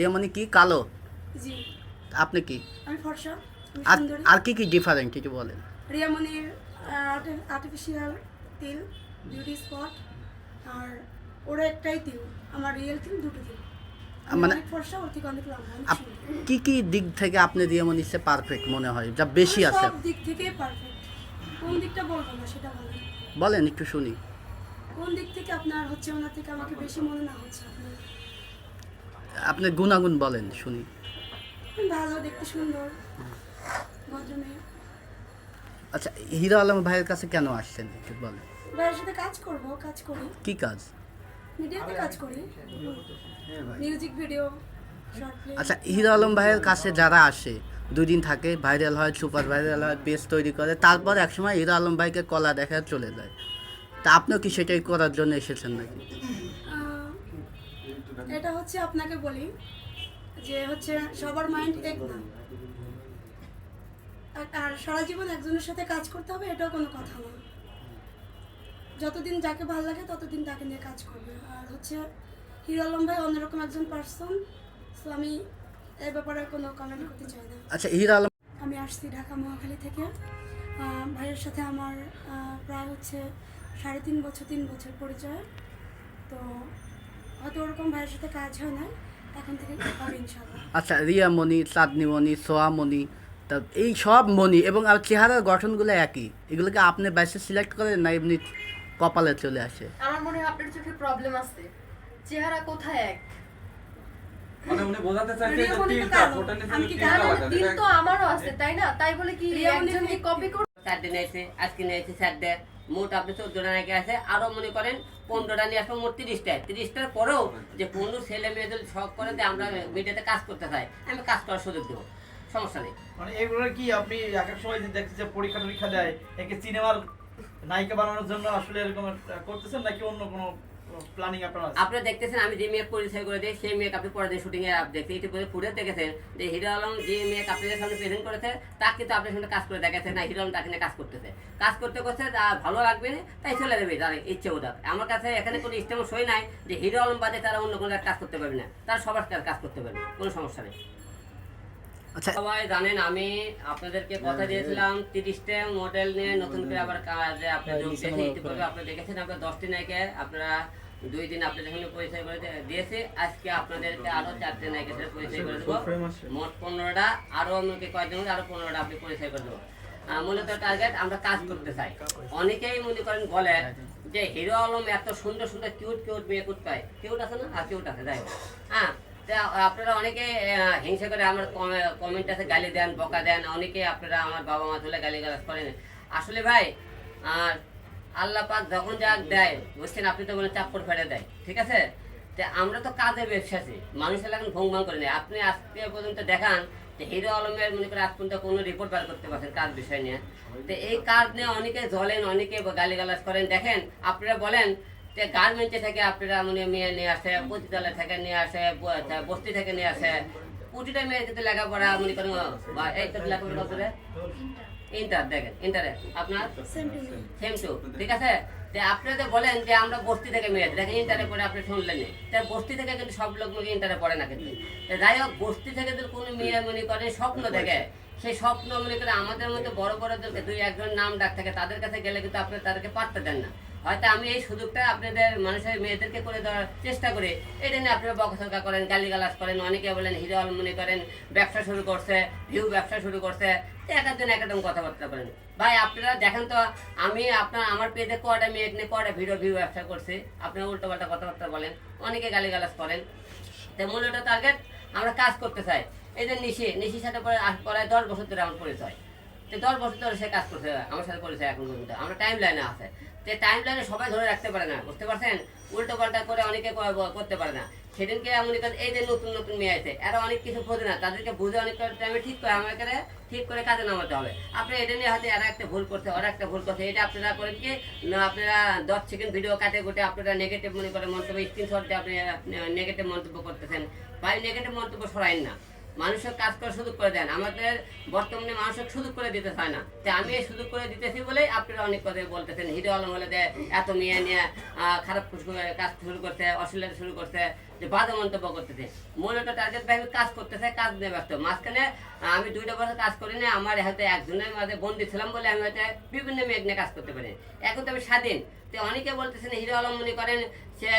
রিয়া মানে কি? কালো? জি। আপনি কি? আমি ফর্সা আর সুন্দরী। আর কি কি ডিফারেন্ট কিছু বলেন। রিয়ামনির আর্টিফিশিয়াল তিল বিউটি স্পট আর ওরা একটাই তিল আমার রিয়েল তিল দুটো তিল। আমি মানে- অনেক ফর্সা ওর থেকে অনেক লম্বা অনেক আপ- সুন্দর। কি কি দিক থেকে আপনি রিয়ামনি সে পারফেক্ট মনে হয়? যা বেশি আছে। সব দিক থেকে পারফেক্ট কোন দিকটা বলব না সেটা বলেন। বলেন একটু শুনি। কোন দিক থেকে আপনার হচ্ছে ওনার থেকে আমাকে বেশি মনে না হচ্ছে আপনার? আপনি গুণাগুণ বলেন শুনি। ভালো দেখতে সুন্দর। আচ্ছা হিরো আলম ভাইয়ের কাছে কেন আসছেন একটু বলেন। ভাইয়ের সাথে কাজ করব কাজ করি। কি কাজ? মিডিয়াতে কাজ করি। মিউজিক ভিডিও আচ্ছা হিরো আলম ভাইয়ের কাছে যারা আসে দুই দিন থাকে ভাইরাল হয় সুপার ভাইরাল হয় পেজ তৈরি করে তারপর একসময় হিরো আলম ভাইকে কলা দেখা চলে যায়। তা আপনিও কি সেটাই করার জন্য এসেছেন নাকি? এটা হচ্ছে আপনাকে বলি যে হচ্ছে সবার মাইন্ড এক না। আর- সারা জীবন একজনের সাথে কাজ করতে হবে এটাও কোনো কথা না। যতদিন যাকে ভালো লাগে ততদিন তাকে নিয়ে কাজ করবে। আর হচ্ছে হিরো আলম ভাই অন্যরকম একজন পার্সন তো আমি এ ব্যাপারে কোনো কমেন্ট করতে চাই না। আচ্ছা হিরো আলম আমি আসছি ঢাকা মহাখালী থেকে। আহ, ভাইয়ের সাথে আমার আহ, প্রায় হচ্ছে সাড়ে তিন বছর তিন বছর পরিচয়। তো হয়তো ওরকম ভাইয়ের সাথে কাজ হয় না এখন থেকে হবে ইনশাল্লাহ আচ্ছা রিয়া মণি চাঁদনি মণি সোয়া মণি তা এই সব মণি এবং আর চেহারার গঠনগুলো একই এগুলোকে আপনি ব্যাসে সিলেক্ট করেন না এমনি কপালে চলে আসে? আমার মনে হয় আপনার চোখে প্রবলেম আছে। চেহারা কোথায় এক? মানে উনি বোঝাতে চাইছে যে তিলটা কালো। আমি কি বাঁচা তো আমারও আছে তাই না? তাই বলে কি রিয়া মনি একজনকে কপি করে চারটে নিয়েছে আজকে নিয়েছে চারটে মোট আপনি চোদ্দটা নাকি আছে। আরও মনে করেন পনেরোটা নিয়ে আসব, মোট তিরিশটা। তিরিশটার পরেও যে পনেরো ছেলে মেয়েদের শখ করে যে আমরা মিডিয়াতে কাজ করতে চাই, আমি কাজ করার সুযোগ দেবো। সমস্যা নেই। মানে এগুলো কি আপনি এক এক সময় দেখছি যে পরীক্ষা টরীক্ষা দেয়, একে সিনেমার নায়িকা বানানোর জন্য আসলে এরকম করতেছেন নাকি অন্য কোনো আছে দেখতেছেন, আমি যে পরিচয় করে দিই, সেই আপনি শুটিং আপনি দেখতে দেখেছেন যে হিরো আলম যে আপনাদের সামনে প্রেজেন্ট করেছে তা কিন্তু আপনার সামনে কাজ করে দেখাচ্ছে। না, হিরো আলম তাকে কাজ করতেছে। কাজ করতে করতে তা ভালো লাগবে, তাই চলে যাবে তার ইচ্ছে ওটা আমার কাছে এখানে কোনো ইস্টেম সই নাই যে হিরো আলম বাদে তারা অন্য কোনো কাজ করতে পারবে না। তারা সবার কাজ করতে পারবে, কোনো সমস্যা নেই। আচ্ছা। সবাই জানেন আমি আপনাদেরকে কথা দিয়েছিলাম তিরিশটা মডেল নিয়ে নতুন করে আবার কাজে আপনি যোগ দিয়েছে ইতিপূর্বে আপনি দেখেছেন আপনার দশটি নায়িকা আপনারা দুই দিন আপনাদের সঙ্গে পরিচয় করে দিয়ে- দিয়েছে। আজকে আপনাদেরকে আরও চারটে নায়িকার সাথে পরিচয় করে দেবো। মোট পনেরোটা আরও আমাকে কয়েকজন আরও পনেরোটা আপনি পরিচয় করে দেবো। মূলত টার্গেট আমরা কাজ করতে চাই। অনেকেই মনে করেন বলে যে হিরো আলম এত সুন্দর সুন্দর কিউট কিউট মেয়ে কুট পায় কিউট আছে না? আর কিউট আছে যাই হ্যাঁ আপনারা অনেকে হিংসা করে আমার কমেন্ট আছে, গালি দেন, বকা দেন। অনেকে আপনারা আমার বাবা মা তুলে গালি গালাজ করেন। আসলে ভাই, আর আল্লাহ পাক যখন যা দেয়, বুঝছেন, আপনি তো বলে চাপ্পর ফেলে দেয়, ঠিক আছে? তা আমরা তো কাজে ব্যবসাসী মানুষের এখন ভং ভাং করে নেই। আপনি আজকে পর্যন্ত দেখান যে হিরো আলমের, মনে করে আজ পর্যন্ত কোনো রিপোর্ট বার করতে পারছেন কাজ বিষয় নিয়ে। তো এই কাজ নিয়ে অনেকে জ্বলেন, অনেকে গালি গালাজ করেন। দেখেন, আপনারা বলেন গার্মেন্টে থেকে আপনারা মানে মেয়ে নিয়ে আসে পতিতালয় থেকে নিয়ে আসে বস্তি থেকে নিয়ে আসে। প্রতিটা মেয়ের কিন্তু লেখাপড়া মনে করেন লেখাপড়া কত ইন্টার দেখেন ইন্টারে আপনার? সেম টু ঠিক আছে? যে বলেন যে আমরা বস্তি থেকে মেয়ে দেখেন ইন্টারে পড়ে আপনি শুনলেন। বস্তি থেকে কিন্তু সব লোক ইন্টারে পড়ে না কিন্তু। যাই হোক বস্তি থেকে যদি কোনো মেয়ে মনে করে স্বপ্ন দেখে সেই স্বপ্ন মনে করে আমাদের মধ্যে বড় বড়দেরকে দুই একজন নাম ডাক থাকে তাদের কাছে গেলে কিন্তু আপনি তাদেরকে পারতে দেন না। হয়তো আমি এই সুযোগটা আপনাদের মানুষের মেয়েদেরকে করে দেওয়ার চেষ্টা করি। এটা নিয়ে আপনারা বকসকা করেন, গালিগালাজ করেন, অনেকে বলেন হিরো আলম মনে করেন ব্যবসা শুরু করছে ভিউ ব্যবসা শুরু করছে এক একজন এক একদম কথাবার্তা বলেন। ভাই, আপনারা দেখেন তো, আমি আপনার, আমার পেজে কটা মেয়ে নিয়ে কয়টা ভিডিও ভিউ ব্যবসা করছি, আপনারা উল্টো পাল্টা কথাবার্তা বলেন, অনেকে গালিগালাজ করেন। তো মূলত টার্গেট আমরা কাজ করতে চাই। এই যে নিশি, নিশির সাথে পরে আস- পরে দশ বছর ধরে আমার পরিচয়। দশ বছর ধরে সে কাজ করছে, আমার সাথে পরিচয় এখন পর্যন্ত। আমরা টাইম লাইনে আছে। তো টাইম লাইনে সবাই ধরে রাখতে পারে না, বুঝতে পারছেন? উল্টো পাল্টা করে অনেকে করতে পারে না। সেদিনকে এমন কাজ, এই যে নতুন নতুন মেয়ে আছে এরা অনেক কিছু বোঝে না। তাদেরকে বুঝে অনেক টাইমে ঠিক করে, আমাকে ঠিক করে কাজে নামাতে হবে। আপনি এটা নিয়ে হয়তো এরা একটা ভুল করছে, ওরা একটা ভুল করছে, এটা আপনারা করেন কি? না, আপনারা দশ সেকেন্ড ভিডিও কাটে কুটে আপনারা নেগেটিভ মনে করে মন্তব্য স্ক্রিনশট দিয়ে আপনি নেগেটিভ মন্তব্য করতেছেন। ভাই নেগেটিভ মন্তব্য সরাইন না। মানুষের কাজ করে সুযোগ করে দেন। আমাদের বর্তমানে মানুষের সুযোগ করে দিতে হয় না। তো আমি এই সুযোগ করে দিতেছি বলেই আপনারা অনেক কথা বলতেছেন। হিরো আলম হলে এত মেয়ে নিয়ে খারাপ কাজ শুরু করছে, অশ্লীলতা শুরু করছে যে বাজে মন্তব্য করতেছে। মূলত টার্গেট ভাই কাজ করতেছে, কাজ নিয়ে ব্যস্ত। মাঝখানে আমি দুইটা বছর কাজ করি না আমার হয়তো একজনের মাঝে বন্দি ছিলাম বলে আমি হয়তো বিভিন্ন মেঘ নিয়ে কাজ করতে পারি এখন তো আমি স্বাধীন। তো অনেকে বলতেছেন, হিরো আলম মনে করেন, সে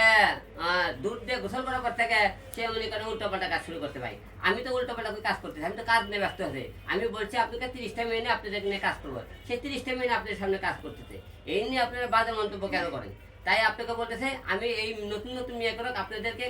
দুধ দিয়ে গোসল করার পর থেকে সে মনে করেন উল্টো পাল্টা কাজ শুরু করতে পারি। আমি তো উল্টো পাল্টা কাজ করতেছি, আমি তো কাজ নিয়ে ব্যস্ত আছে। আমি বলছি, আপনাকে তিরিশটা মিনিটে আপনাদের নিয়ে কাজ করব। সেই তিরিশটা মিনিট আপনাদের সামনে কাজ করতেছে। এই নিয়ে আপনারা বাজে মন্তব্য কেন করেন? তাই আপনাকে বলতেছে, আমি এই নতুন নতুন মেয়ে করক আপনাদেরকে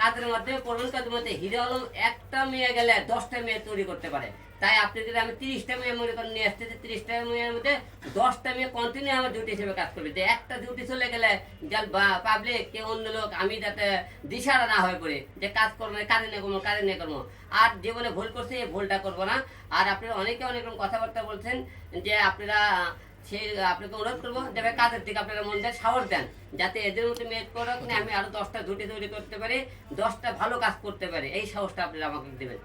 কাজের মাধ্যমে প্রমাণ মধ্যে হিরো আলম একটা মেয়ে গেলে দশটা মেয়ে তৈরি করতে পারে। তাই আপনাদের আমি তিরিশটা মেয়ে মনে করেন, নিয়ে আসতেছি তিরিশটা মেয়ের মধ্যে দশটা মেয়ে কন্টিনিউ আমার ডিউটি হিসেবে কাজ করবে। যে একটা ডিউটি চলে গেলে যার পাবলিক কে অন্য লোক, আমি যাতে দিশারা না হয়ে পড়ে, যে কাজ করব না, কাজে নিয়ে করব কাজে নিয়ে করব আর জীবনে ভুল করছে, এই ভুলটা করব না। আর আপনারা অনেকে অনেক রকম কথাবার্তা বলছেন যে আপনারা সেই আপনাকে অনুরোধ করব যে কাদের দিকে আপনারা মন দেন, সাহস দেন, যাতে এদের মতো মেয়ে করক না আমি আরও দশটা দুটি তৈরি করতে পারি, দশটা ভালো কাজ করতে পারি, এই সাহসটা আপনারা আমাকে দেবেন